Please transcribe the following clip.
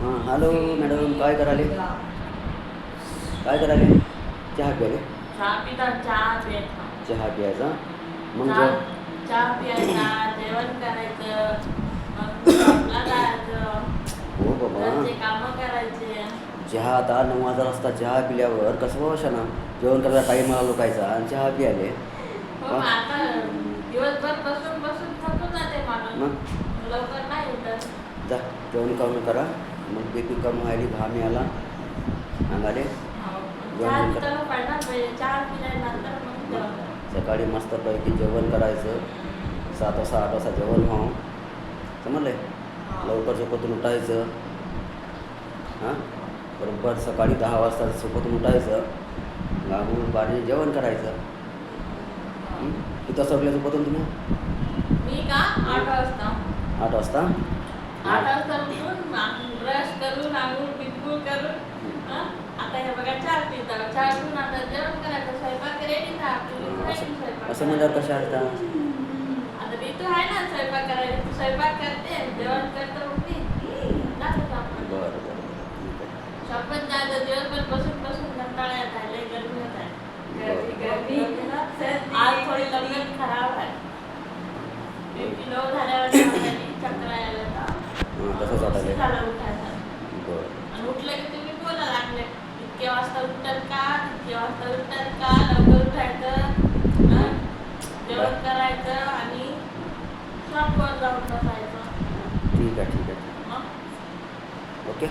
हां hello madam काय कराले काय कराले चहा प्याले चहा प्यायचा. मग हो बाबा. चहा आता नऊ वाजता असता चहा पिल्यावर कसं बसा ना? जेवण करायला टाईमाला लोकायचा आणि चहा प्याले हो मग जा जेवण करून करा. मग बेबी कम व्हायली घाम याला अंगाले जेवण करायचं. सकाळी मस्तपैकी जेवण करायचं. सात वाजता आठ वाजता जेवण व्हावं. समजले लवकर झोपतून उठायचं. हां? बरोबर सकाळी दहा वाजता झोपतून उठायचं. गागून पाणी जेवण करायचं? किती वाजता उठल्या झोपतून तुम्ही? मी का? आठ वाजता. आठ वाजता? उठून ब्रश करून आंघोळ करून? आता हे बघा पिता चहा पिऊन आता जेवण करायचं स्वयंपाक रेडी असं स्वयंपाक असं म्हणल्यावर कशा असता आता ऋतू आहे ना स्वयंपाक करायला. ती स्वयंपाक करते जेवण करते ती बरं जायचं दिवसभर बसून बसून कंटाळा आहे लय गरमी होत आहे. बरं. आज थोडी तब्येत खराब तसंच वाटायला बरं. उठलं की तुम्ही बोला लागले. इतके वाजता उठतात का? इतके वाजता उठतात का? लवकर उठायचं? जेवण करायचं आणि शॉपवर जाऊन बसायचं. ठीक आहे ठीक आहे ओके.